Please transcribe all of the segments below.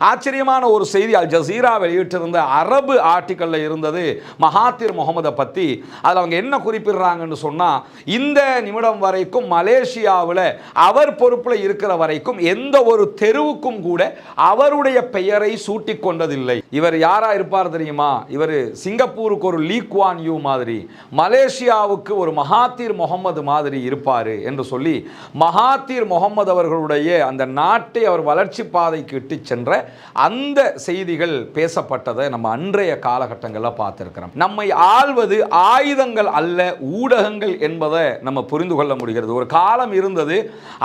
ஆச்சரியமான ஒரு செய்தி அல் ஜசீரா வெளியிட்டிருந்த அரபு ஆர்டிக்கலில் இருந்தது மகாத்திர் முகமதை பற்றி அதில் அவங்க என்ன குறிப்பிடுறாங்கன்னு சொன்னால் இந்த நிமிடம் வரைக்கும் மலேசியாவில் அவர் பொறுப்பில் இருக்கிற வரைக்கும் எந்த ஒரு தெருவுக்கும் கூட அவருடைய பெயரை சூட்டிக் கொண்டதில்லை. இவர் யாராக இருப்பார் தெரியுமா? இவர் சிங்கப்பூருக்கு ஒரு லீ யூ மாதிரி மலேசியாவுக்கு ஒரு மகாத்திர் முகமது மாதிரி இருப்பார் என்று சொல்லி மகாத்தீர் முகமது அவர்களுடைய அந்த நாட்டை அவர் வளர்ச்சி பாதைக்கு இட்டு சென்ற அந்த செய்திகள் பேசப்பட்டதை நம்ம அன்றைய காலகட்டங்களில் பார்த்துருக்கிறோம். நம்மை ஆள்வது ஆயுதங்கள் அல்ல ஊடகங்கள் என்பதை நம்ம புரிந்து கொள்ள முடிகிறது. ஒரு காலம் இருந்தது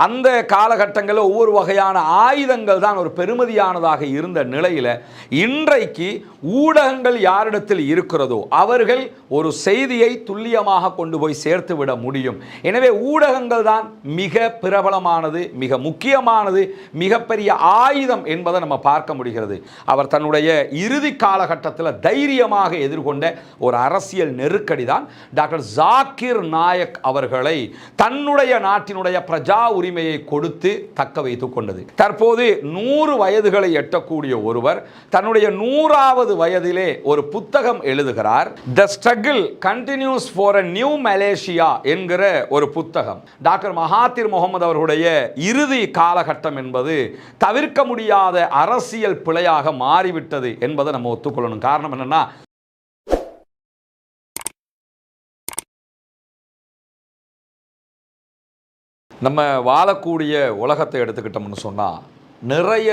அந்த காலகட்டங்களில் ஒவ்வொரு வகையான ஆயுதங்கள் தான் ஒரு பெருமதியானதாக இருந்த நிலையில் இன்றைக்கு ஊடகங்கள் யாரிடத்தில் இருக்கிறதோ அவர்கள் ஒரு செய்தியை துல்லியமாக கொண்டு போய் சேர்த்து விட முடியும். எனவே ஊடகங்கள் தான் மிக பிரபலமானது மிக முக்கியமானது மிகப்பெரிய ஆயுதம் என்பதை நம்ம பார்க்க முடிகிறது. அவர் தன்னுடைய இறுதி காலகட்டத்தில் தைரியமாக எதிர்கொண்ட ஒரு அரசியல் நெருக்கடி தான் டாக்டர் ஜாக்கிர் நாயக் அவர்களை தன்னுடைய நாட்டினுடைய பிரஜா உரிமையை கொடுத்து தக்க வைத்துக் கொண்டது. தற்போது நூறு வயதுகளை எட்டக்கூடிய ஒருவர் தன்னுடைய நூறாவது வயதிலே ஒரு புத்தகம் எழுதுகிறார். The struggle continues for a new Malaysia என்கிற ஒரு புத்தகம். டாக்டர் மகாத்திர் முகமது அவர்களுடைய இறுதி காலகட்டம் என்பது தவிர்க்க முடியாத அரசு அரசியல் பிழையாக மாறிவிட்டது என்பதை நம்ம ஒத்துக்கொள்ளணும். காரணம் என்னன்னா நம்ம வாழக்கூடிய உலகத்தை எடுத்துக்கிட்டோம்னு சொன்னால் நிறைய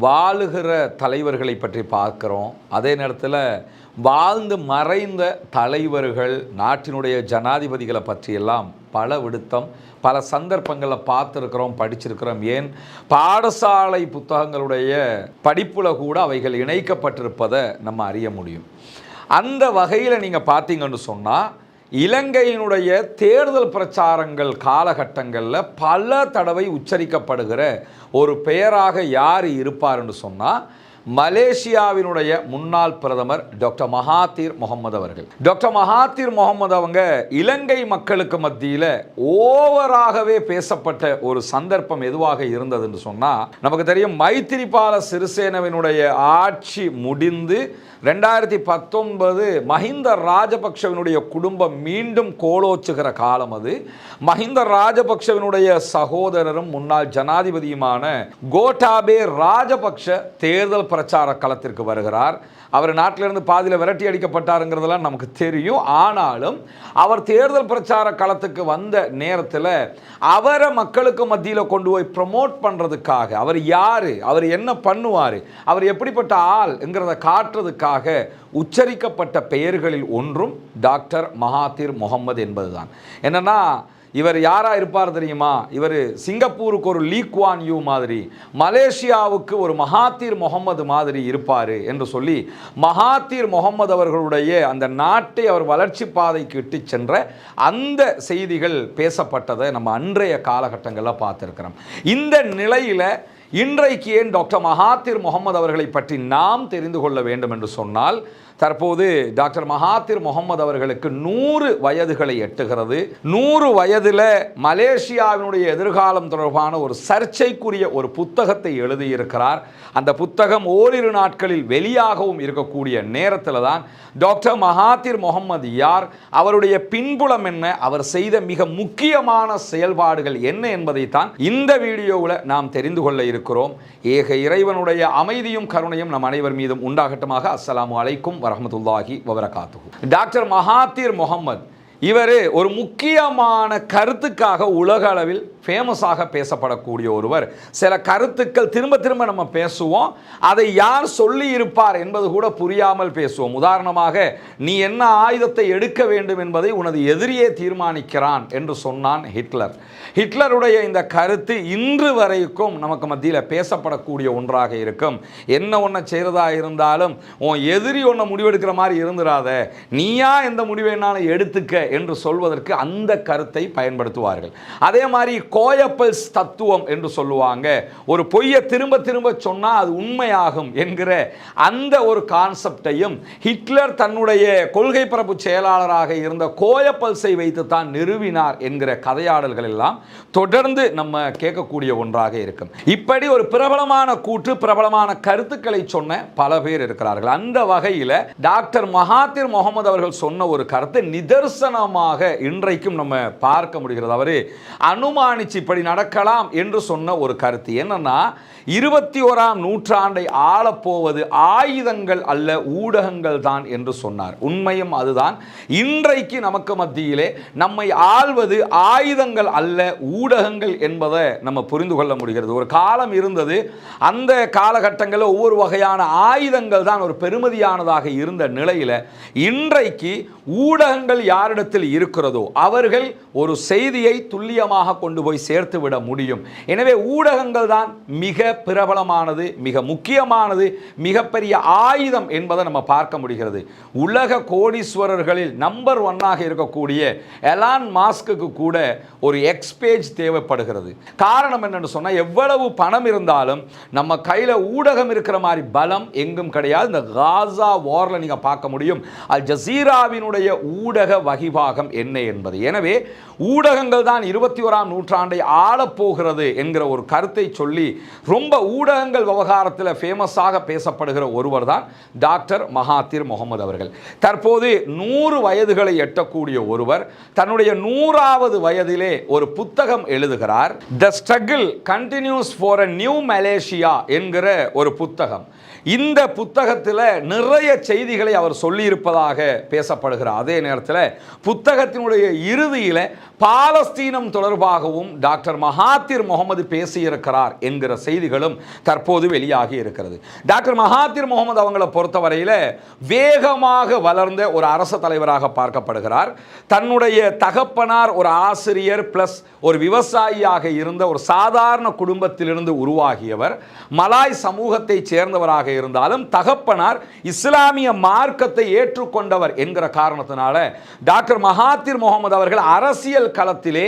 வாழுகிற தலைவர்களை பற்றி பார்க்குறோம். அதே நேரத்தில் வாழ்ந்து மறைந்த தலைவர்கள் நாட்டினுடைய ஜனாதிபதிகளை பற்றியெல்லாம் பல விடுத்தம் பல சந்தர்ப்பங்களை பார்த்துருக்கிறோம் படிச்சிருக்கிறோம். ஏன்? பாடசாலை புத்தகங்களுடைய படிப்பில் கூட அவைகள் இணைக்கப்பட்டிருப்பதை நம்ம அறிய முடியும். அந்த வகையில் நீங்கள் பார்த்தீங்கன்னு சொன்னால் இலங்கையினுடைய தேர்தல் பிரச்சாரங்கள் காலகட்டங்களில் பல தடவை உச்சரிக்கப்படுகிற ஒரு பெயராக யார் இருப்பார்னு சொன்னால் மலேசியாவினுடைய முன்னாள் பிரதமர் டாக்டர் மகாதீர் முகமது அவர்கள். டாக்டர் மகாதீர் முகமது அவங்க இலங்கை மக்களுக்கு மத்தியில் ஓவராகவே பேசப்பட்ட ஒரு சந்தர்ப்பம் எதுவாக இருந்ததுன்னு சொன்னால் நமக்கு தெரியும் மைத்திரிபால சிறிசேனவினுடைய ஆட்சி முடிந்து ரெண்டாயிரத்தி பத்தொன்பது மஹிந்த ராஜபக்ஷவினுடைய குடும்பம் மீண்டும் கோலோச்சுகிற காலம் அது. மஹிந்த ராஜபக்ஷவினுடைய சகோதரரும் முன்னாள் ஜனாதிபதியுமான கோட்டாபே ராஜபக்ஷ தேர்தல் பிரச்சார களத்திற்கு வருகிறார். அவர் நாட்டிலிருந்து பாதியில் விரட்டி அடிக்கப்பட்டாருங்கிறதெல்லாம் நமக்கு தெரியும். ஆனாலும் அவர் தேர்தல் பிரச்சார களத்துக்கு வந்த நேரத்தில் அவரை மக்களுக்கு மத்தியில் கொண்டு போய் ப்ரமோட் பண்ணுறதுக்காக அவர் யார் அவர் என்ன பண்ணுவார் அவர் எப்படிப்பட்ட ஆள்ங்கிறத காட்டுறதுக்காக உச்சரிக்கப்பட்ட பெயர்களில் ஒன்றும் டாக்டர் மகாதீர் முகமது என்பதுதான். என்னென்னா இவர் யாரா இருப்பார் தெரியுமா? இவர் சிங்கப்பூருக்கு ஒரு லீ குவான் யூ மாதிரி மலேசியாவுக்கு ஒரு மகாத்தீர் முகமது மாதிரி இருப்பார் என்று சொல்லி மகாத்தீர் முகமது அவர்களுடைய அந்த நாட்டை அவர் வளர்ச்சி பாதைக்கு இட்டு சென்ற அந்த செய்திகள் பேசப்பட்டதை நம்ம அன்றைய காலகட்டங்களில் பார்த்துருக்கிறோம். இந்த நிலையில் இன்றைக்கு ஏன் டாக்டர் மகாத்தீர் முகமது அவர்களை பற்றி நாம் தெரிந்து கொள்ள வேண்டும் என்று சொன்னால் தற்போது டாக்டர் மகாத்திர் முகமது அவர்களுக்கு நூறு வயதுகளை எட்டுகிறது. நூறு வயதில் மலேசியாவினுடைய எதிர்காலம் தொடர்பான ஒரு சர்ச்சைக்குரிய ஒரு புத்தகத்தை எழுதியிருக்கிறார். அந்த புத்தகம் ஓரிரு நாட்களில் வெளியாகவும் இருக்கக்கூடிய நேரத்தில் தான் டாக்டர் மகாத்திர் முகமது யார் அவருடைய பின்புலம் என்ன அவர் செய்த மிக முக்கியமான செயல்பாடுகள் என்ன என்பதை தான் இந்த வீடியோவில் நாம் தெரிந்து கொள்ள இருக்கிறோம். ஏக இறைவனுடைய அமைதியும் கருணையும் நம் அனைவர் மீதும் உண்டாகட்டமாக. அஸ்லாம் வலைக்கும் வர வரஹமத்துல்லாஹி வபரகாத்துஹு டாக்டர் மகாத்தீர் முகமது இவர் ஒரு முக்கியமான கருத்துக்காக உலக அளவில் ஃபேமஸாக பேசப்படக்கூடிய ஒருவர். சில கருத்துக்கள் திரும்ப திரும்ப நம்ம பேசுவோம். அதை யார் சொல்லி இருப்பார் என்பது கூட புரியாமல் பேசுவோம். உதாரணமாக நீ என்ன ஆயுதத்தை எடுக்க வேண்டும் என்பதை உனது எதிரியே தீர்மானிக்கிறான் என்று சொன்னான் ஹிட்லர். ஹிட்லருடைய இந்த கருத்து இன்று வரைக்கும் நமக்கு மத்தியில் பேசப்படக்கூடிய ஒன்றாக இருக்கும். என்ன ஒன்றை செய்கிறதா இருந்தாலும் உன் எதிரி ஒன்றை முடிவெடுக்கிற மாதிரி இருந்துடாத நீயா எந்த முடிவேனாலும் எடுத்துக்க என்று சொல்வதற்கு அந்த கருத்தை பயன்படுத்துவார்கள். அதே மாதிரி கோயப்பல்ஸ் தத்துவம் என்று சொல்லுவாங்க. ஒரு பொய்யை திரும்ப திரும்ப சொன்னால் அது உண்மையாகும் என்கிற அந்த ஒரு கான்செப்டையும் ஹிட்லர் தன்னுடைய கொள்கை பரப்பு செயலாளராக இருந்த கோயப்பல்ஸை வைத்து தான் நிறுவினார் என்கிற கதையாடல்கள் எல்லாம் தொடர்ந்து நம்ம கேட்கக்கூடிய ஒன்றாக இருக்கும். இப்படி ஒரு பிரபலமான கூற்று பிரபலமான கருத்துக்களை சொன்ன பல பேர் இருக்கிறார்கள். அந்த வகையில் டாக்டர் மகாத்திர் முகமது அவர்கள் சொன்ன ஒரு கருத்து நிதர்சனமாக இன்றைக்கும் நம்ம பார்க்க முடிகிறது. அவரு அனுமானிச்சு இப்படி நடக்கலாம் என்று சொன்ன ஒரு கருத்து. என்னன்னா இருபத்தி ஓராம் நூற்றாண்டை ஆளப்போவது ஆயுதங்கள் அல்ல ஊடகங்கள் தான் என்று சொன்னார். உண்மையும் அதுதான். இன்றைக்கு நமக்கு மத்தியிலே நம்மை ஆள்வது ஆயுதங்கள் அல்ல ஊடகங்கள் என்பதை நம்ம புரிந்து கொள்ள முடிகிறது. ஒரு காலம் இருந்தது அந்த காலகட்டங்களில் ஒவ்வொரு வகையான ஆயுதங்கள் தான் ஒரு பெருமதியானதாக இருந்த நிலையில் இன்றைக்கு ஊடகங்கள் யாரிடத்தில் இருக்கிறதோ அவர்கள் ஒரு செய்தியை துல்லியமாக கொண்டு போய் சேர்த்து விட முடியும். எனவே ஊடகங்கள் தான் மிக பிரபலமானது மிக முக்கியமானது மிகப்பெரிய ஆயுதம் என்பதை நம்ம பார்க்க முடிகிறது. உலக கோடீஸ்வரர்களில் நம்பர் ஒன்னாக இருக்கக்கூடிய எலான் மாஸ்க்கு கூட ஒரு எக்ஸ்பேஜ் தேவைப்படுகிறது. காரணம் என்னன்னு சொன்னால் எவ்வளவு பணம் இருந்தாலும் நம்ம கையில் ஊடகம் இருக்கிற மாதிரி பலம் எங்கும் கிடையாது. இந்த காசா வாரில் நீங்கள் பார்க்க முடியும். அல் ஜசீராவினுடைய ஊடக வகிபாகம் என்ன என்பது. எனவே ஊடகங்கள் தான் இருபத்தி ஓராம் நூற்றாண்டை ஆளப்போகிறது என்கிற ஒரு கருத்தை சொல்லி ரொம்ப ரொம்ப ஊடகங்கள் விவகாரத்தில் ஃபேமஸாக பேசப்படுகிற ஒருவர் தான் டாக்டர் மகாத்திர் முகமது அவர்கள். தற்போது நூறு வயதுகளை எட்டக்கூடிய ஒருவர் தன்னுடைய நூறாவது வயதிலே ஒரு புத்தகம் எழுதுகிறார் the struggle continues for a new Malaysia என்கிற ஒரு புத்தகம். இந்த புத்தகத்தில் நிறைய செய்திகளை அவர் சொல்லியிருப்பதாக பேசப்படுகிறார். அதே நேரத்தில் புத்தகத்தினுடைய இறுதியில் பாலஸ்தீனம் தொடர்பாகவும் டாக்டர் மகாத்திர் முகமது பேசியிருக்கிறார் என்கிற செய்திகளும் தற்போது வெளியாகி இருக்கிறது. டாக்டர் மகாத்திர் முகமது அவங்கள பொறுத்தவரையில் வேகமாக வளர்ந்த ஒரு அரச தலைவராக பார்க்கப்படுகிறார். தன்னுடைய தகப்பனார் ஒரு ஆசிரியர் பிளஸ் ஒரு விவசாயியாக இருந்த ஒரு சாதாரண குடும்பத்திலிருந்து உருவாகியவர். மலாய் சமூகத்தை சேர்ந்தவராக இருந்தாலும் தகப்பனார் இஸ்லாமிய மார்க்கத்தை ஏற்றுக்கொண்டவர் என்கிற காரணத்தினால டாக்டர் மகாத்திர் முகமது அவர்கள் அரசியல் களத்திலே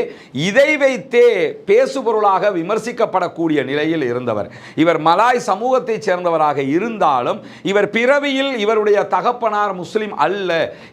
இதை வைத்தே பேசுபொருளாக விமர்சிக்கப்படக்கூடிய நிலையில் இருந்தவர். இவர் மலாய் சமூகத்தைச் சேர்ந்தவராக இருந்தாலும் இவர் பிறவியில் இவருடைய தகப்பனார் முஸ்லிம் அல்ல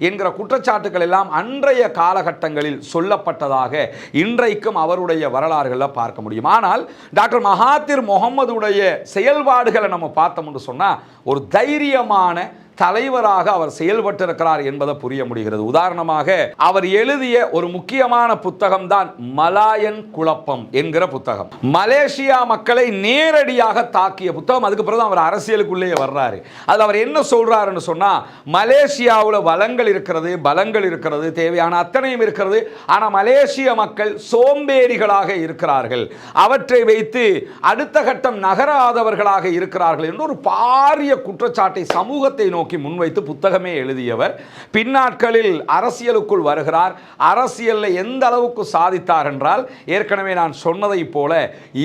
என்கிற குற்றச்சாட்டுகள் எல்லாம் அன்றைய காலகட்டங்களில் சொல்லப்பட்டதாக இன்றைக்கும் அவருடைய வரலாறுகளில் பார்க்க முடியும். ஆனால் டாக்டர் மகாத்திர் முகமதுடைய செயல்பாடுகளை நம்ம பார்த்தோம்னு சொன்னால் ஒரு தைரியமான தலைவராக அவர் செயல்பட்டிருக்கிறார் என்பதை புரிய முடிகிறது. உதாரணமாக அவர் எழுதிய ஒரு முக்கியமான புத்தகம் தான் மலாயன் குழப்பம் என்கிற புத்தகம். மலேசியா மக்களை நேரடியாக தாக்கிய புத்தகம். அதுக்கு பிறகு அவர் அரசியலுக்குள்ளேயே வர்றாரு. அது அவர் என்ன சொல்றாருன்னு சொன்னா மலேசியாவில் வளங்கள் இருக்கிறது பலங்கள் இருக்கிறது தேவையான அத்தனையும் இருக்கிறது. ஆனால் மலேசிய மக்கள் சோம்பேறிகளாக இருக்கிறார்கள். அவற்றை வைத்து அடுத்த கட்டம் நகராதவர்களாக இருக்கிறார்கள் என்று ஒரு பாரிய குற்றச்சாட்டை சமூகத்தை நோக்கி நோக்கி முன்வைத்து புத்தகமே எழுதியவர். பின்னாட்களில் அரசியலுக்குள் வருகிறார். அரசியலில் எந்த அளவுக்கு சாதித்தார் என்றால் ஏற்கனவே நான் சொன்னதைப் போல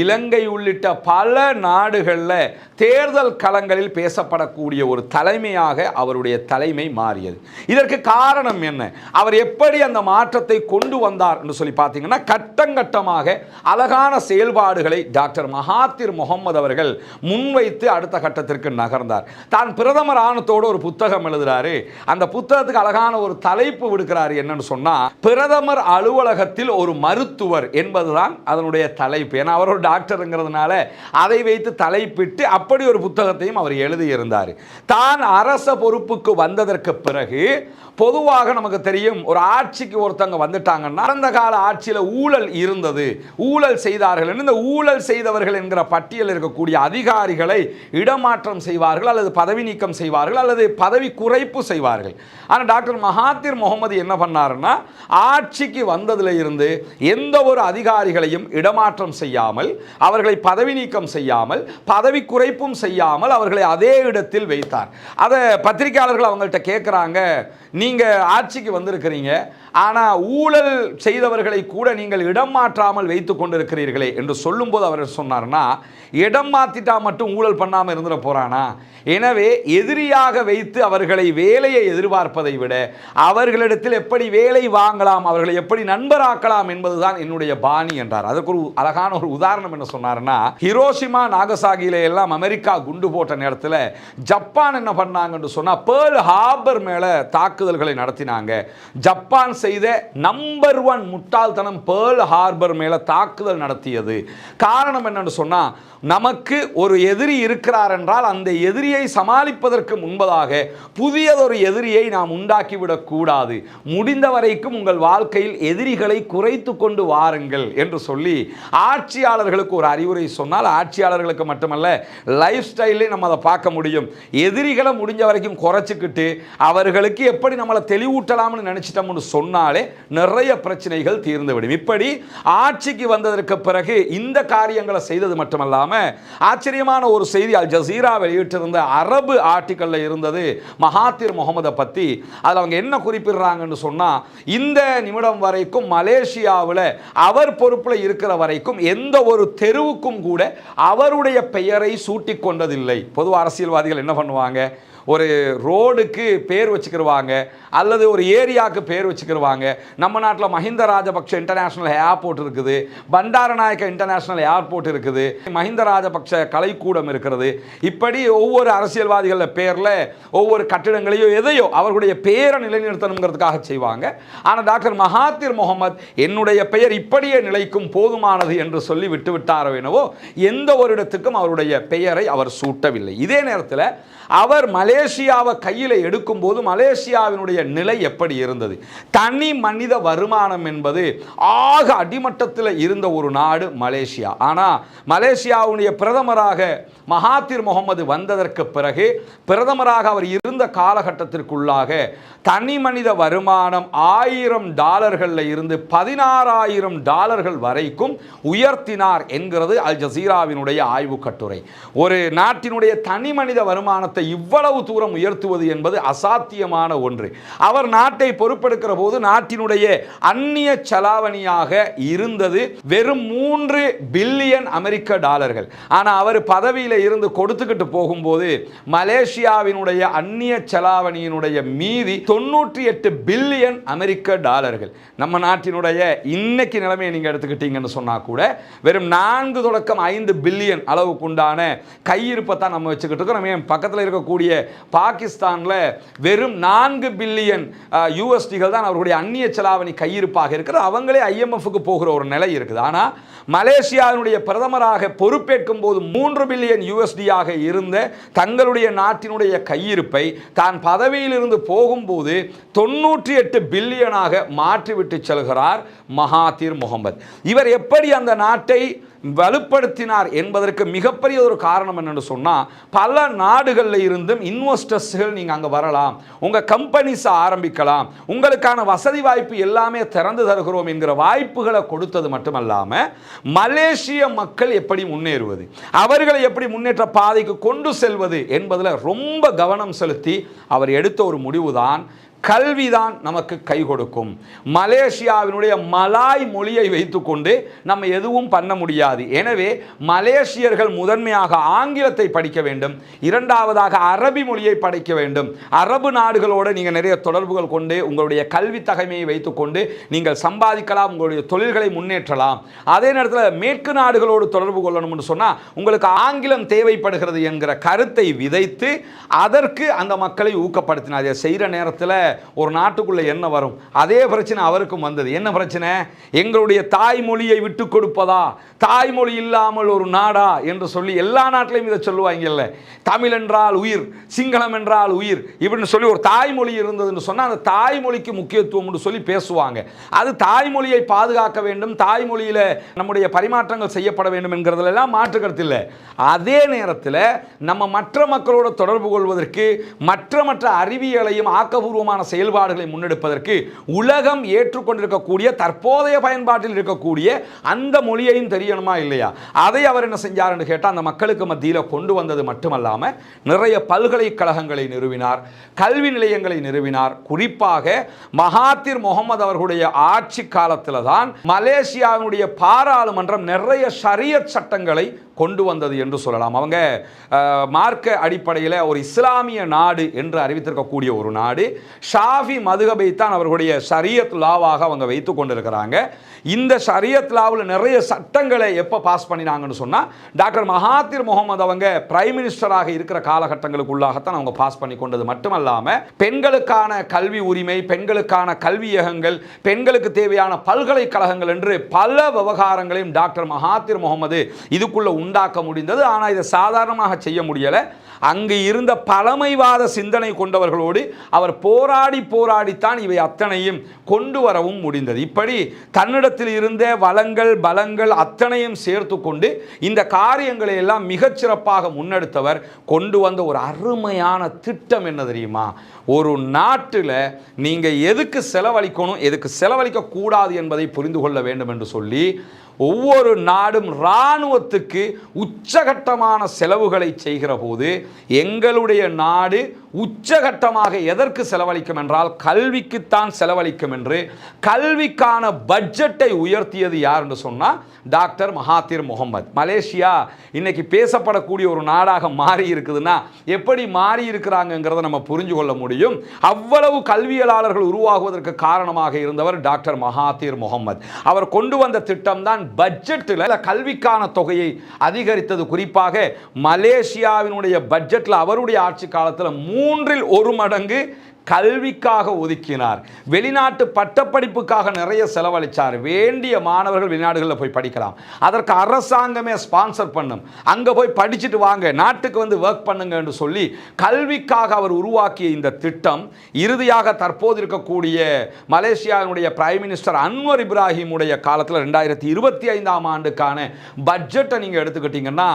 இலங்கை உள்ளிட்ட பல நாடுகளில் தேர்தல் களங்களில் பேசப்படக்கூடிய ஒரு தலைமையாக அவருடைய தலைமை மாறியது. இதற்கு காரணம் என்ன? அவர் எப்படி அந்த மாற்றத்தை கொண்டு வந்தார் என்று சொல்லி பார்த்தீங்கன்னா கட்டங்கட்டமாக அழகான செயல்பாடுகளை டாக்டர் மகாத்திர் முகமது அவர்கள் முன்வைத்து அடுத்த கட்டத்திற்கு நகர்ந்தார். தான் பிரதமர் ஆனத்தோடு ஒரு புத்தகம் எழுதுறாரு. அந்த புத்தகத்துக்கு அழகான ஒரு தலைப்பு விடுக்கிறாரு என்னன்னு சொன்னா பிரதமர் அலுவலகத்தில் ஒரு மருத்துவர் என்பதுதான் அதனுடைய தலைப்பு. ஏன்னா அவர் ஒரு டாக்டருங்கிறதுனால அதை வைத்து தலைப்பிட்டு அப்படி ஒரு புத்தகத்தையும் அவர் எழுதியிருந்தார். தான் அரச பொறுப்புக்கு வந்ததற்கு பிறகு பொதுவாக நமக்கு தெரியும் ஒரு ஆட்சிக்கு ஒருத்தவங்க வந்துட்டாங்கன்னா கடந்த கால ஆட்சியில் ஊழல் இருந்தது. ஊழல் செய்தார்கள் என்று இந்த ஊழல் செய்தவர்கள் என்கிற பட்டியல் இருக்கக்கூடிய அதிகாரிகளை இடமாற்றம் செய்வார்கள் அல்லது பதவி நீக்கம் செய்வார்கள் அல்லது பதவி குறைப்பு செய்வார்கள். ஆனால் டாக்டர் மகாத்திர் முகமது என்ன பண்ணாருன்னா ஆட்சிக்கு வந்ததில் இருந்து எந்த ஒரு அதிகாரிகளையும் இடமாற்றம் செய்யாமல் அவர்களை பதவி நீக்கம் செய்யாமல் பதவி குறைப்பும் செய்யாமல் அவர்களை அதே இடத்தில் வைத்தார். அதை பத்திரிகையாளர்கள் அவங்கள்ட்ட கேட்குறாங்க நீங்கள் ஆட்சிக்கு வந்திருக்கிறீங்க. ஆனால் ஊழல் செய்தவர்களை கூட நீங்கள் இடம் மாற்றாமல் வைத்து கொண்டிருக்கிறீர்களே என்று சொல்லும்போது அவர் சொன்னார்னா இடம் மாற்றிட்டா மட்டும் ஊழல் பண்ணாமல் இருந்துட போகிறானா எனவே எதிரியாக வைத்து அவர்களை வேலையை எதிர்பார்ப்பதை விட அவர்களிடத்தில் எப்படி வேலை வாங்கலாம் அவர்களை எப்படி நண்பராக்கலாம் என்பதுதான் என்னுடைய பாணி என்றார். அதுக்கு ஒரு அழகான ஒரு உதாரணம் என்ன சொன்னார்னா ஹிரோஷிமா நாகசாகியில எல்லாம் அமெரிக்கா குண்டு போட்ட நேரத்தில் ஜப்பான் என்ன பண்ணாங்கன்னு சொன்னால் பேர்ல் ஹார்பர் மேலே தாக்குதல்களை நடத்தினாங்க. ஜப்பான் செய்த நம்பர் ஒன் முட்டாள்தனம் பேர்ல் ஹார்பர் மேல தாக்குதல் நடத்தியது. காரணம் என்னன்னு சொன்னா நமக்கு ஒரு எதிரி இருக்கிறார் என்றால் அந்த எதிரியை சமாளிப்பதற்கு முன்பதாக புதியதொரு எதிரியை நாம் உண்டாக்கிவிடக் கூடாது. முடிந்த வரைக்கும் உங்கள் வாழ்க்கையில் எதிரிகளை குறைத்து கொண்டு வாருங்கள் என்று சொல்லி ஆட்சியாளர்களுக்கு ஒரு அறிவுரை சொன்னால் ஆட்சியாளர்களுக்கு மட்டுமல்ல லைஃப் ஸ்டைலே நம்ம அதை பார்க்க முடியும். எதிரிகளை முடிஞ்ச வரைக்கும் குறைச்சிக்கிட்டு அவர்களுக்கு எப்படி நம்மளை தெளிவூட்டலாம்னு நினைச்சிட்டோம்னு சொன்னாலே நிறைய பிரச்சனைகள் தீர்ந்துவிடும். இப்படி ஆட்சிக்கு வந்ததற்கு பிறகு இந்த காரியங்களை செய்தது மட்டுமல்லாம ஆச்சரியமான ஒரு செய்தி அல் ஜசீரா வெளியிட்டிருந்த அரபு ஆர்டிக்கல்ல இருந்தது மகாத்திர் முகமதை பத்தி. அதில் அவங்க என்ன குறிப்பிடுறாங்கன்னு சொன்னா இந்த நிமிடம் வரைக்கும் மலேசியாவில் அவர் பொறுப்பில் இருக்கிற வரைக்கும் எந்த ஒரு தெருவுக்கும் கூட அவருடைய பெயரை சூட்டி கொண்டதில்லை. பொதுவாக அரசியல்வாதிகள் என்ன பண்ணுவாங்க? ஒரு ரோடுக்கு பேர் வச்சுக்கிடுவாங்க அல்லது ஒரு ஏரியாவுக்கு பேர் வச்சுக்கிருவாங்க. நம்ம நாட்டில் மஹிந்த ராஜபக்ஷ இன்டர்நேஷ்னல் ஏர்போர்ட் இருக்குது பண்டாரநாயக்க இன்டர்நேஷ்னல் ஏர்போர்ட் இருக்குது மஹிந்த ராஜபக்ஷ கலைக்கூடம் இருக்கிறது. இப்படி ஒவ்வொரு அரசியல்வாதிகள பேரில் ஒவ்வொரு கட்டிடங்களையோ எதையோ அவர்களுடைய பேரை நிலைநிறுத்தணுங்கிறதுக்காக செய்வாங்க. ஆனால் டாக்டர் மகாத்திர் முகமது என்னுடைய பெயர் இப்படியே நிலைக்கும் போதுமானது என்று சொல்லி விட்டு விட்டாரோ என்னவோ எந்த ஒரு இடத்துக்கும் அவருடைய பெயரை அவர் சூட்டவில்லை. இதே நேரத்தில் அவர் மலேசியாவை கையில் எடுக்கும்போது மலேசியாவினுடைய நிலை எப்படி இருந்தது? தனி மனித வருமானம் என்பது ஆக அடிமட்டத்தில் இருந்த ஒரு நாடு மலேசியா. ஆனால் மலேசியாவுடைய பிரதமராக மகாத்திர் முகமது வந்ததற்கு பிறகு பிரதமராக அவர் இருந்த காலகட்டத்திற்குள்ளாக தனி மனித வருமானம் ஆயிரம் டாலர்களில் இருந்து பதினாறாயிரம் டாலர்கள் வரைக்கும் உயர்த்தினார் என்கிறது அல் ஜசீராவினுடைய ஆய்வு கட்டுரை. ஒரு நாட்டினுடைய தனி மனித வருமானத்தை இவ்வளவு தூரம் உயர்த்துவது என்பது அசாத்தியமான ஒன்று. அவர் நாட்டை பொறுப்பெடுக்கிற போது நாட்டினுடைய அந்நிய செலாவணியாக இருந்தது. வெறும் மூன்று பில்லியன் அமெரிக்க டாலர்கள். ஆனால் அவர் பதவியில் இருந்து கொடுத்துக்கிட்டு போகும்போது மலேசியாவினுடைய அந்நிய செலாவணியினுடைய மீதி தொண்ணூற்றி எட்டு பில்லியன் அமெரிக்க டாலர்கள். நம்ம நாட்டினுடைய இன்னைக்கு நிலைமையை நீங்கள் எடுத்துக்கிட்டீங்கன்னு சொன்னால் கூட வெறும் நான்கு தொடக்கம் ஐந்து பில்லியன் அளவுக்குண்டான கையிருப்பை தான் நம்ம வச்சுக்கிட்டு இருக்கோம் நம்ம பக்கத்தில் இருக்கக்கூடிய பாகிஸ்தானில் வெறும் நான்கு பில்லியன் யூஎஸ்டிகள் தான் அவர்களுடைய அந்நிய செலாவணி கையிருப்பாக இருக்கிறது. அவங்களே ஐஎம்எஃப்க்கு போகிற ஒரு நிலை இருக்குது. ஆனால் மலேசியாவினுடைய பிரதமராக பொறுப்பேற்கும் போது மூன்று பில்லியன் யூஎஸ்டியாக இருந்த தங்களுடைய நாட்டினுடைய கையிருப்பை தான் பதவியிலிருந்து போகும்போது தொண்ணூற்றி எட்டு பில்லியனாக மாற்றிவிட்டு செல்கிறார் மகாதீர் முகமது. இவர் எப்படி அந்த நாட்டை வலுப்படுத்தினார் என்பதற்கு மிகப்பெரிய ஒரு காரணம் என்னென்னு சொன்னால் பல நாடுகளில் இருந்தும் இன்வெஸ்டர்ஸ்கள் நீங்கள் அங்கே வரலாம் உங்கள் கம்பெனிஸை ஆரம்பிக்கலாம் உங்களுக்கான வசதி வாய்ப்பு எல்லாமே திறந்து தருகிறோம் என்கிற வாய்ப்புகளை கொடுத்தது மட்டுமல்லாமல் மலேசிய மக்கள் எப்படி முன்னேறுவது அவர்களை எப்படி முன்னேற்ற பாதைக்கு கொண்டு செல்வது என்பதில் ரொம்ப கவனம் செலுத்தி அவர் எடுத்த ஒரு முடிவு தான் கல்விதான் நமக்கு கை கொடுக்கும். மலேசியாவினுடைய மலாய் மொழியை வைத்துக்கொண்டு நம்ம எதுவும் பண்ண முடியாது. எனவே மலேசியர்கள் முதன்மையாக ஆங்கிலத்தை படிக்க வேண்டும். இரண்டாவதாக அரபி மொழியை படிக்க வேண்டும். அரபு நாடுகளோடு நீங்கள் நிறைய தொடர்புகள் கொண்டு உங்களுடைய கல்வி தகைமையை வைத்துக்கொண்டு நீங்கள் சம்பாதிக்கலாம் உங்களுடைய தொழில்களை முன்னேற்றலாம். அதே நேரத்தில் மேற்கு நாடுகளோடு தொடர்பு கொள்ளணும்னு சொன்னால் உங்களுக்கு ஆங்கிலம் தேவைப்படுகிறது என்கிற கருத்தை விதைத்து அதற்கு அந்த மக்களை ஊக்கப்படுத்தினார். அதை செய்கிற நேரத்தில் ஒரு நாட்டுக்குள்ளே என்ன வரும்? அதே பிரச்சனை அவருக்கும் வந்தது. என்ன பிரச்சனை? எங்களுடைய தாய்மொழியை விட்டு கொடுப்பதா? தாய்மொழி இல்லாமல் ஒரு நாடா? என்று சொல்லி எல்லா நாட்டிலையும் இதை சொல்லுவாங்கல்ல. தமிழ் என்றால் உயிர் சிங்களம் என்றால் உயிர் இப்படின்னு சொல்லி ஒரு தாய்மொழி இருந்ததுன்னு சொன்னால் அந்த தாய்மொழிக்கு முக்கியத்துவம்னு சொல்லி பேசுவாங்க. அது தாய்மொழியை பாதுகாக்க வேண்டும் தாய்மொழியில் நம்முடைய பரிமாற்றங்கள் செய்யப்பட வேண்டும் என்கிறதுலாம் மாற்று கருத்து இல்லை. அதே நேரத்தில் நம்ம மற்ற மக்களோட தொடர்பு கொள்வதற்கு மற்ற மற்ற அறிவியலையும் ஆக்கபூர்வமான செயல்பாடுகளை முன்னெடுப்பதற்கு உலகம் ஏற்றுக்கொண்டிருக்கக்கூடிய தற்போதைய பயன்பாட்டில் இருக்கக்கூடிய அந்த மொழியையும் தெரியணுமா இல்லையா? அதை அவர் என்ன செஞ்சார்னு கேட்டால் அந்த மக்களுக்கு மத்தியில் கொண்டு வந்தது மட்டுமல்லாமல் நிறைய பல்கலைக்கழகங்களை நிறுவினார் கல்வி நிலையங்களை நிறுவினார். குறிப்பாக மகாத்திர் முகமது அவர்களுடைய ஆட்சி காலத்தில் தான் மலேசியாவினுடைய பாராளுமன்றம் நிறைய ஷரியத் சட்டங்களை கொண்டு வந்தது என்று சொல்லலாம். அவங்க மார்க்க அடிப்படையில் ஒரு இஸ்லாமிய நாடு என்று அறிவித்திருக்கக்கூடிய ஒரு நாடு. ஷாஃபி மதுகபை தான் அவர்களுடைய ஷரியத் லாவாக அவங்க வைத்து கொண்டிருக்கிறாங்க. இந்த ஷரியத் லாவில் நிறைய சட்டங்களை எப்போ பாஸ் பண்ணினாங்கன்னு சொன்னால் டாக்டர் மகாத்திர் முகமது அவங்க பிரைம் மினிஸ்டராக இருக்கிற காலகட்டங்களுக்குள்ளாகத்தான் அவங்க பாஸ் பண்ணி கொண்டது மட்டுமல்லாமல் பெண்களுக்கான கல்வி உரிமை பெண்களுக்கான கல்வியகங்கள் பெண்களுக்கு தேவையான பல்கலைக்கழகங்கள் என்று பல விவகாரங்களையும் டாக்டர் மகாத்திர் முகமது இதுக்குள்ள உண்டாக்க முடிந்தது. ஆனால் இதை சாதாரணமாக செய்ய முடியலை. அங்கு இருந்த பழமைவாத சிந்தனை கொண்டவர்களோடு அவர் போராடி போராடித்தான் இவை அத்தனையும் கொண்டு வரவும் முடிந்தது. இப்படி தன்னிடத்தில் இருந்த வளங்கள் பலங்கள் அத்தனையும் சேர்த்து கொண்டு இந்த காரியங்களை எல்லாம் மிகச்சிறப்பாக முன்னெடுத்தவர் கொண்டு வந்த ஒரு அருமையான திட்டம் என்ன தெரியுமா? ஒரு நாட்டில் நீங்கள் எதுக்கு செலவழிக்கணும் எதுக்கு செலவழிக்கக்கூடாது என்பதை புரிந்து கொள்ள வேண்டும் என்று சொல்லி ஒவ்வொரு நாடும் இராணுவத்துக்கு உச்சகட்டமான செலவுகளை செய்கிற போது எங்களுடைய நாடு உச்சகட்டமாக எதற்கு செலவழிக்கும் என்றால் கல்விக்குத்தான் செலவழிக்கும் என்று கல்விக்கான பட்ஜெட்டை உயர்த்தியது யார் என்று சொன்னால் டாக்டர் மகாத்திர் முகமது மலேசியா இன்னைக்கு பேசப்படக்கூடிய ஒரு நாடாக மாறி இருக்குதுன்னா எப்படி மாறி இருக்கிறாங்கங்கிறத நம்ம புரிஞ்சு கொள்ள முடியும். அவ்வளவு கல்வியலாளர்கள் உருவாகுவதற்கு காரணமாக இருந்தவர் டாக்டர் மகாதீர் முகமது அவர் கொண்டு வந்த திட்டம் தான் பட்ஜெட்டில் கல்விக்கான தொகையை அதிகரித்தது. குறிப்பாக மலேசியாவினுடைய பட்ஜெட்டில் அவருடைய ஆட்சி காலத்தில் மூன்றில் ஒரு மடங்கு கல்விக்காக ஒதுக்கினார். வெளிநாட்டு பட்டப்படிப்புக்காக நிறைய செலவழிச்சார். வேண்டிய மாணவர்கள் வெளிநாடுகளில் போய் படிக்கலாம். அதற்கு அரசாங்கமே ஸ்பான்சர் பண்ணும். அங்கே போய் படிச்சுட்டு வாங்க. நாட்டுக்கு வந்து ஒர்க் பண்ணுங்க என்று சொல்லி கல்விக்காக அவர் உருவாக்கிய இந்த திட்டம் இறுதியாக தற்போது இருக்கக்கூடிய மலேசியாவினுடைய பிரைம் மினிஸ்டர் அன்வர் இப்ராஹிமுடைய காலத்தில் ரெண்டாயிரத்தி இருபத்தி ஐந்தாம் ஆண்டுக்கான பட்ஜெட்டை நீங்கள் எடுத்துக்கிட்டிங்கன்னா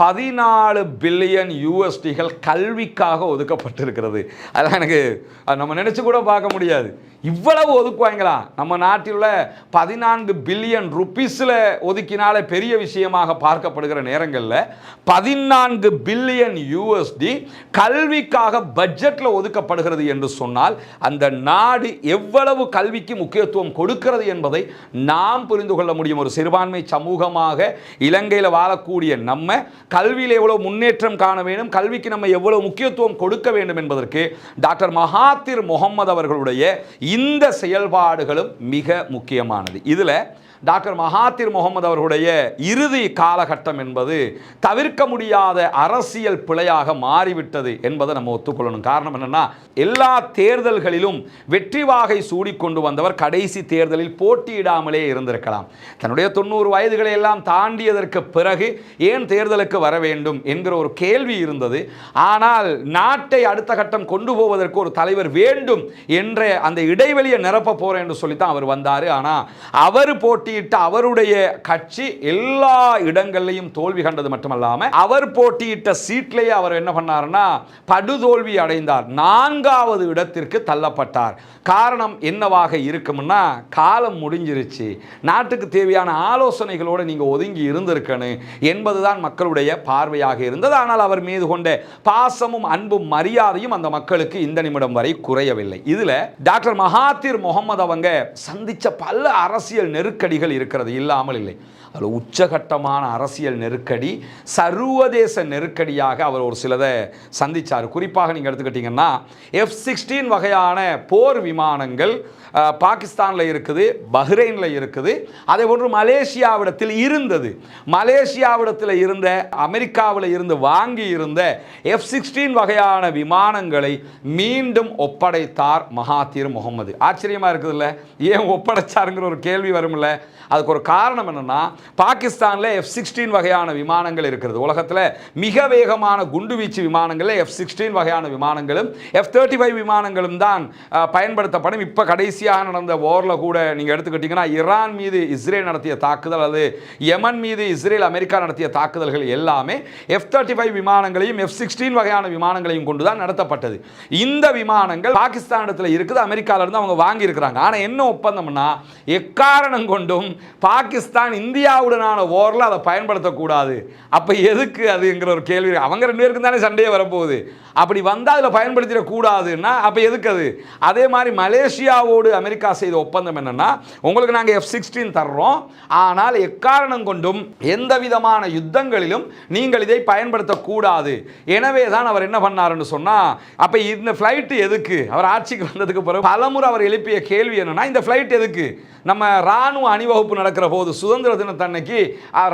பதினாலு பில்லியன் யூஎஸ்டிகள் கல்விக்காக ஒதுக்கப்பட்டிருக்கிறது. அதெல்லாம் எனக்கு அது நம்ம நினச்சி கூட பார்க்க முடியாது. இவ்வளவு ஒதுக்குவாங்களா? நம்ம நாட்டில் உள்ள பதினான்கு பில்லியன் ருப்பீஸில் ஒதுக்கினாலே பெரிய விஷயமாக பார்க்கப்படுகிற நேரங்களில் பதினான்கு பில்லியன் யூஎஸ்டி கல்விக்காக பட்ஜெட்டில் ஒதுக்கப்படுகிறது என்று சொன்னால் அந்த நாடு எவ்வளவு கல்விக்கு முக்கியத்துவம் கொடுக்கிறது என்பதை நாம் புரிந்து கொள்ள முடியும். ஒரு சிறுபான்மை சமூகமாக இலங்கையில் வாழக்கூடிய நம்ம கல்வியில் எவ்வளவு முன்னேற்றம் காண வேண்டும் கல்விக்கு நம்ம எவ்வளவு முக்கியத்துவம் கொடுக்க வேண்டும் என்பதற்கு டாக்டர் மகாத்திர் முகமது அவர்களுடைய இந்த செயல்பாடுகளும் மிக முக்கியமானது. இதில் டாக்டர் மகாத்திர் முகமது அவர்களுடைய இறுதி காலகட்டம் என்பது தவிர்க்க முடியாத அரசியல் பிழையாக மாறிவிட்டது என்பதை நம்ம ஒத்துக்கொள்ளணும். காரணம் என்னென்னா எல்லா தேர்தல்களிலும் வெற்றி வாகை சூடிக்கொண்டு வந்தவர் கடைசி தேர்தலில் போட்டியிடாமலே இருந்திருக்கலாம். தன்னுடைய தொண்ணூறு வயதுகளை எல்லாம் தாண்டியதற்கு பிறகு ஏன் தேர்தலுக்கு வர வேண்டும் என்கிற ஒரு கேள்வி இருந்தது. ஆனால் நாட்டை அடுத்த கட்டம் கொண்டு போவதற்கு ஒரு தலைவர் வேண்டும் என்ற அந்த இடைவெளியை நிரப்ப போகிறேன் என்று சொல்லித்தான் அவர் வந்தார். ஆனால் அவர் போட்டி போட்டியிட்ட அவருடைய கட்சி எல்லா இடங்கள்லையும் தோல்வி கண்டது மட்டுமல்லாமல் அவர் போட்டியிட்ட சீட்லேயே அவர் என்ன பண்ணாருன்னா படுதோல்வி அடைந்தார். நான்காவது இடத்திற்கு தள்ளப்பட்டார். காரணம் என்னவாக இருக்கும்னா காலம் முடிஞ்சிருச்சு. நாட்டுக்கு தேவையான ஆலோசனைகளோடு நீங்கள் ஒதுங்கி இருந்திருக்கணும் என்பதுதான் மக்களுடைய பார்வையாக இருந்தது. ஆனால் அவர் மீது கொண்ட பாசமும் அன்பும் மரியாதையும் அந்த மக்களுக்கு இந்த நிமிடம் வரை குறையவில்லை. இதில் டாக்டர் மகாத்திர் முகமது அவங்க சந்தித்த பல அரசியல் நெருக்கடி நெருக்கடிகள் இருக்கிறது இல்லாமல் இல்லை. அதில் உச்சகட்டமான அரசியல் நெருக்கடி சர்வதேச நெருக்கடியாக அவர் ஒரு சிலதை சந்திச்சார். குறிப்பாக நீங்கள் எடுத்துக்கிட்டிங்கன்னா எஃப் சிக்ஸ்டீன் வகையான போர் விமானங்கள் பாகிஸ்தானில் இருக்குது பஹ்ரைனில் இருக்குது. அதே போன்று மலேசியாவிடத்தில் இருந்தது. மலேசியாவிடத்தில் இருந்த அமெரிக்காவில் இருந்து வாங்கி இருந்த எஃப் சிக்ஸ்டீன் வகையான விமானங்களை மீண்டும் ஒப்படைத்தார் மகாதீர் முகமது. ஆச்சரியமாக இருக்குதுல்ல? ஏன் ஒப்படைச்சாருங்கிற ஒரு கேள்வி வரும்ல? அதுக்கு ஒரு காரணம் என்னென்னா பாகிஸ்தானில் எஃப் சிக்ஸ்டீன் வகையான விமானங்கள் இருக்கிறது. உலகத்தில் மிக வேகமான குண்டுவீச்சு விமானங்களில் எஃப் சிக்ஸ்டீன் வகையான விமானங்களும் எஃப் தேர்ட்டி ஃபைவ் விமானங்களும் தான் பயன்படுத்தப்படும். இப்போ கடைசி கடைசியாக நடந்த ஓரில் கூட நீங்கள் எடுத்துக்கிட்டிங்கன்னா ஈரான் மீது இஸ்ரேல் நடத்திய தாக்குதல் அல்லது யமன் மீது இஸ்ரேல் அமெரிக்கா நடத்திய தாக்குதல்கள் எல்லாமே எஃப் தேர்ட்டி ஃபைவ் விமானங்களையும் எஃப் சிக்ஸ்டீன் வகையான விமானங்களையும் கொண்டு தான் நடத்தப்பட்டது. இந்த விமானங்கள் பாகிஸ்தானிடத்தில் இருக்குது அமெரிக்காவிலிருந்து அவங்க வாங்கியிருக்கிறாங்க. ஆனால் என்ன ஒப்பந்தம்னா எக்காரணம் கொண்டும் பாகிஸ்தான் இந்தியாவுடனான ஓரில் அதை பயன்படுத்தக்கூடாது. அப்போ எதுக்கு அதுங்கிற ஒரு கேள்வி அவங்க ரெண்டு பேருக்கும் தானே சண்டையே வரப்போகுது. அப்படி வந்தால் அதில் பயன்படுத்திடக்கூடாதுன்னா அப்போ எதுக்கு அது? அதே மாதிரி மலேசியாவோடு அமெரிக்கா செய்த ஒப்பந்தம் என்னன்னா உங்களுக்கு நாங்கள் எஃப் சிக்ஸ்டீன் தர்றோம். ஆனால் எக்காரணம் கொண்டும் எந்த விதமான யுத்தங்களிலும் நீங்கள் இதை பயன்படுத்தக்கூடாது. எனவே தான் அவர் என்ன பண்ணாருன்னு சொன்னால் அப்போ இந்த ஃப்ளைட்டு எதுக்கு? அவர் ஆட்சிக்கு வந்ததுக்கு பிறகு பலமுறை அவர் எழுப்பிய கேள்வி என்னன்னா இந்த ஃப்ளைட் எதுக்கு? நம்ம ராணுவ அணிவகுப்பு நடக்கிற போது சுதந்திர தினத்தன்னைக்கு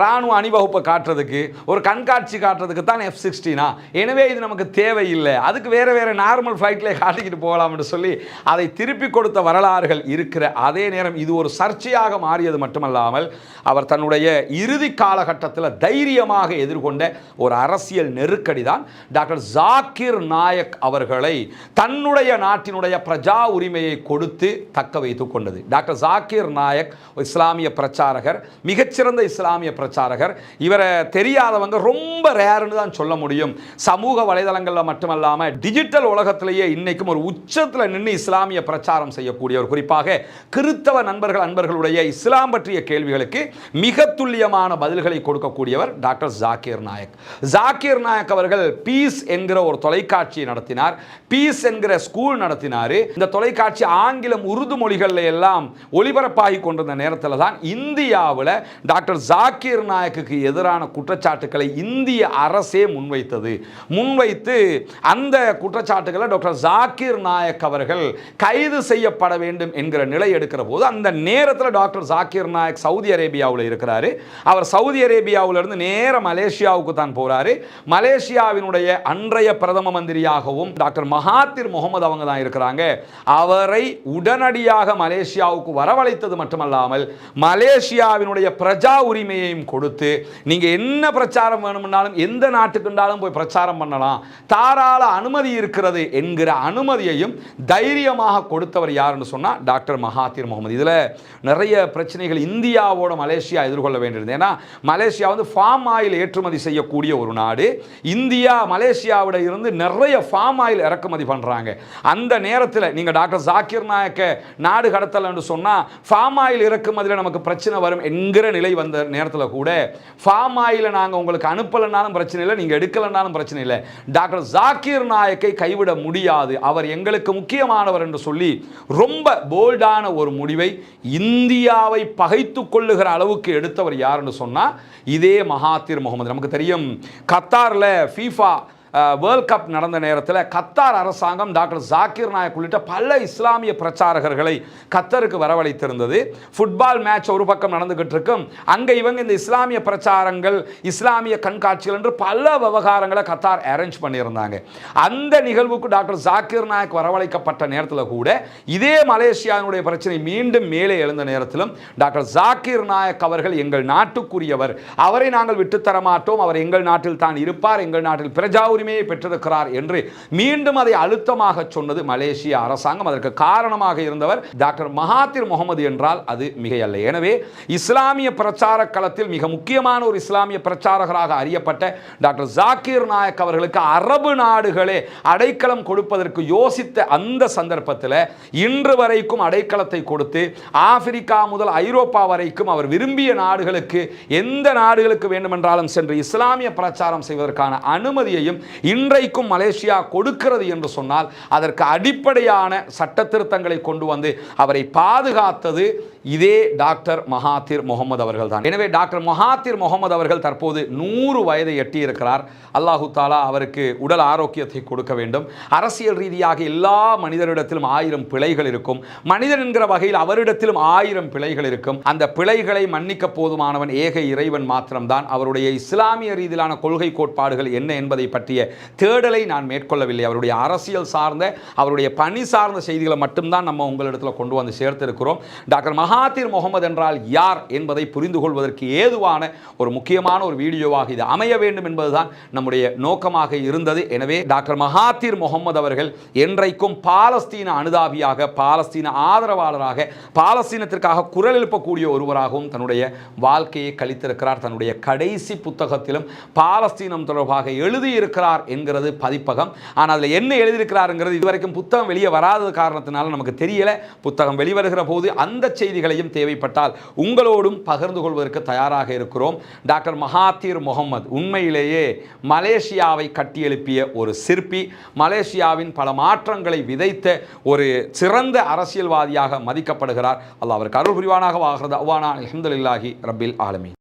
இராணுவ ராணுவ அணிவகுப்பை காட்டுறதுக்கு ஒரு கண்காட்சி காட்டுறதுக்கு தான் எஃப் சிக்ஸ்டீனா எனவே இது நமக்கு தேவையில்லை. அதுக்கு வேறு வேறு நார்மல் ஃப்ளைட்லேயே காட்டிக்கிட்டு போகலாம்னு சொல்லி அதை திருப்பி கொடுத்த வரலாறுகள் இருக்கிற அதே நேரம் இது ஒரு சர்ச்சையாக மாறியது மட்டுமல்லாமல் அவர் தன்னுடைய இறுதி காலகட்டத்தில் தைரியமாக எதிர்கொண்ட ஒரு அரசியல் நெருக்கடி தான் டாக்டர் ஜாக்கிர் நாயக் அவர்களை தன்னுடைய நாட்டினுடைய பிரஜா உரிமையை கொடுத்து தக்க வைத்துக் கொண்டது. டாக்டர் ஜாக்கிர் நாயக் இஸ்லாமிய பிரச்சாரகர் மிகச்சிறந்த இஸ்லாமிய பிரச்சாரகர். இவரை தெரியாதவங்க ரொம்ப ரேருன்னு தான் சொல்ல முடியும். சமூக வலைதளங்களில் மட்டுமல்லாமல் டிஜிட்டல் உலகத்திலேயே இன்றைக்கும் ஒரு உச்சத்தில் நின்று இஸ்லாமிய பிரச்சாரம் செய்யக்கூடியவர். குறிப்பாக கிறித்தவ நண்பர்கள் அன்பர்களுடைய இஸ்லாம் பற்றிய கேள்விகளுக்கு மிக துல்லியமான பதில்களை கொடுக்கக்கூடியவர் டாக்டர் ஜாக்கிர் நாயக். ஜாக்கிர் நாயக் அவர்கள் பீஸ் என்கிற ஒரு தொலைக்காட்சியை நடத்தினார். பீஸ் என்கிற ஸ்கூல் நடத்தினார். இந்த தொலைக்காட்சி ஆங்கிலம் உருது மொழிகளில் எல்லாம் ஒளிபரப்பு பரபரப்பாகி கொண்டிருந்த நேரத்தில் தான் இந்தியாவில் டாக்டர் ஜாக்கீர் நாயக்குக்கு எதிரான குற்றச்சாட்டுக்களை இந்திய அரசே முன்வைத்தது. முன்வைத்து அந்த குற்றச்சாட்டுகளை டாக்டர் ஜாக்கீர் நாயக் அவர்கள் கைது செய்யப்பட வேண்டும் என்கிற நிலை எடுக்கிற போது அந்த நேரத்தில் டாக்டர் ஜாக்கீர் நாயக் சவுதி அரேபியாவில் இருக்கிறாரு. அவர் சவுதி அரேபியாவிலிருந்து நேர மலேசியாவுக்கு தான் போறாரு. மலேசியாவினுடைய அன்றைய பிரதம மந்திரியாகவும் டாக்டர் மகாத்திர் முகமது அவங்க தான் இருக்கிறாங்க. அவரை உடனடியாக மலேசியாவுக்கு வரவழைத்தது மட்டுமல்லாமல் மலேசியாவினுடைய பிரஜா உரிமையையும் கொடுத்து நீங்கள் என்ன பிரச்சாரம் வேணும்னாலும் எந்த நாட்டுக்குண்டாலும் போய் பிரச்சாரம் பண்ணலாம். தாராள அனுமதி இருக்கிறது என்கிற அனுமதியையும் தைரியமாக கொடுத்தவர் யாருன்னு சொன்னால் டாக்டர் மகாத்திர் முகமது. இதில் நிறைய பிரச்சனைகள் இந்தியாவோட மலேசியா எதிர்கொள்ள வேண்டியிருந்தது. ஏன்னா மலேசியா வந்து ஃபார்ம் ஆயில் ஏற்றுமதி செய்யக்கூடிய ஒரு நாடு. இந்தியா மலேசியாவிட இருந்து நிறைய ஃபார்ம் ஆயில் இறக்குமதி பண்றாங்க. அந்த நேரத்தில் நீங்கள் டாக்டர் ஜாக்கிர் நாயக்க நாடு கடத்தல் என்று சொன்னால் ஃபார்ம் ஆயில் இறக்குமதியில் நமக்கு பிரச்சனை வரும் என்கிற நிலை வந்த நேரத்தில் கூட ஃபார்ம் ஆயிலை நாங்கள் உங்களுக்கு அனுப்பலைனாலும் பிரச்சனை இல்லை நீங்கள் எடுக்கலைனாலும் பிரச்சனை இல்லை. டாக்டர் ஜாக்கிர் நாயக்கை கைவிட முடியாது. அவர் எங்களுக்கு முக்கியமானவர் என்று சொல்லி ரொம்ப போல்டான ஒரு முடிவை இந்தியாவை பகைத்து கொள்ளுகிற அளவுக்கு எடுத்தவர் யாருன்னு சொன்னால் இதே மகாத்திர் முகமது. நமக்கு தெரியும் கத்தாரில் ஃபீஃபா வேர்ல்ட் கப் நடந்த நேரத்தில் கத்தார் அரசாங்கம் டாக்டர் ஜாக்கிர் நாயக் உள்ளிட்ட பல இஸ்லாமிய பிரச்சாரகர்களை கத்தருக்கு வரவழைத்திருந்தது. ஃபுட்பால் மேட்ச் ஒரு பக்கம் நடந்துகிட்டு இருக்கும் அங்கே இவங்க இந்த இஸ்லாமிய பிரச்சாரங்கள் இஸ்லாமிய கண்காட்சிகள் என்று பல விவகாரங்களை கத்தார் அரேஞ்ச் பண்ணியிருந்தாங்க. அந்த நிகழ்வுக்கு டாக்டர் ஜாக்கிர் நாயக் வரவழைக்கப்பட்ட நேரத்தில் கூட இதே மலேசியாவினுடைய பிரச்சனை மீண்டும் மேலே எழுந்த நேரத்திலும் டாக்டர் ஜாக்கிர் நாயக் அவர்கள் எங்கள் நாட்டுக்குரியவர். அவரை நாங்கள் விட்டுத்தர மாட்டோம். அவர் எங்கள் நாட்டில் தான் இருப்பார். எங்கள் நாட்டில் பிரஜாவுரி உரிமையை பெற்றிருக்கிறார் என்று மீண்டும் அதை அழுத்தமாக சொன்னது மலேசிய அரசாங்கம். அதற்கு காரணமாக இருந்தவர் டாக்டர் மகாத்திர் முகமது என்றால் அது மிகையல்ல. எனவே இஸ்லாமிய பிரச்சார களத்தில் மிக முக்கியமான ஒரு இஸ்லாமிய பிரச்சாரகராக அறியப்பட்ட டாக்டர் ஜாக்கீர் நாயக் அவர்களுக்கு அரபு நாடுகளே அடைக்கலம் கொடுப்பதற்கு யோசித்த அந்த சந்தர்ப்பத்தில் இன்று வரைக்கும் அடைக்கலத்தை கொடுத்து ஆப்பிரிக்கா முதல் ஐரோப்பா வரைக்கும் அவர் விரும்பிய நாடுகளுக்கு எந்த நாடுகளுக்கு வேண்டுமென்றாலும் சென்று இஸ்லாமிய பிரச்சாரம் செய்வதற்கான அனுமதியையும் இன்றைக்கும் மலேசியா கொடுக்கிறது என்று சொன்னால் அதற்கு அடிப்படையான சட்ட திருத்தங்களை கொண்டு வந்து அவரை பாதுகாத்தது இதே டாக்டர் மகாத்திர் முகமது அவர்கள் தான் எனவே டாக்டர் மகாத்திர் முகமது அவர்கள் தற்போது நூறு வயதை எட்டியிருக்கிறார். அல்லாஹு தாலா அவருக்கு உடல் ஆரோக்கியத்தை கொடுக்க வேண்டும். அரசியல் ரீதியாக எல்லா மனிதரிடத்திலும் ஆயிரம் பிழைகள் இருக்கும். மனிதன் என்கிற வகையில் அவரிடத்திலும் ஆயிரம் பிழைகள் இருக்கும். அந்த பிழைகளை மன்னிக்க போதுமானவன் ஏக இறைவன் மாத்திரம்தான். அவருடைய இஸ்லாமிய ரீதியிலான கொள்கை கோட்பாடுகள் என்ன என்பதை பற்றிய தேடலை நான் மேற்கொள்ளவில்லை. அவருடைய அரசியல் சார்ந்த அவருடைய பணி சார்ந்த செய்திகளை மட்டும்தான் நம்ம உங்களிடத்தில் கொண்டு வந்து சேர்த்திருக்கிறோம். டாக்டர் மகாத்திர் முகமது என்றால் யார் என்பதை புரிந்து கொள்வதற்கு ஏதுவான ஒரு முக்கியமான ஒரு வீடியோவாக இது அமைய வேண்டும் என்பதுதான் நம்முடைய நோக்கமாக இருந்தது. எனவே டாக்டர் மகாத்திர் முகமது அவர்கள் என்றைக்கும் பாலஸ்தீன அனுதாபியாக பாலஸ்தீன ஆதரவாளராக பாலஸ்தீனத்திற்காக குரல் எழுப்பக்கூடிய ஒருவராகவும் தன்னுடைய வாழ்க்கையை கழித்திருக்கிறார். தன்னுடைய கடைசி புத்தகத்திலும் பாலஸ்தீனம் தொடர்பாக எழுதியிருக்கிறார். என்கிறது பதிப்பகம். ஆனால் அதில் என்ன எழுதியிருக்கிறாருங்கிறது இதுவரைக்கும் புத்தகம் வெளியே வராத காரணத்தினால நமக்கு தெரியலை. புத்தகம் வெளிவருகிற போது அந்த செய்திகளையும் தேவைப்பட்டால் உங்களோடும் பகிர்ந்து கொள்வதற்கு தயாராக இருக்கிறோம். டாக்டர் மகாத்தீர் முகமது உண்மையிலேயே மலேசியாவை கட்டியெழுப்பிய ஒரு சிற்பி மலேசியாவின் பல மாற்றங்களை விதைத்த ஒரு சிறந்த அரசியல்வாதியாக மதிக்கப்படுகிறார். அல்ல அவருக்கு அருள் புரிவானாக வாகிறது அவ்வானா அஹமதுல்லாஹி ரபில் ஆலமி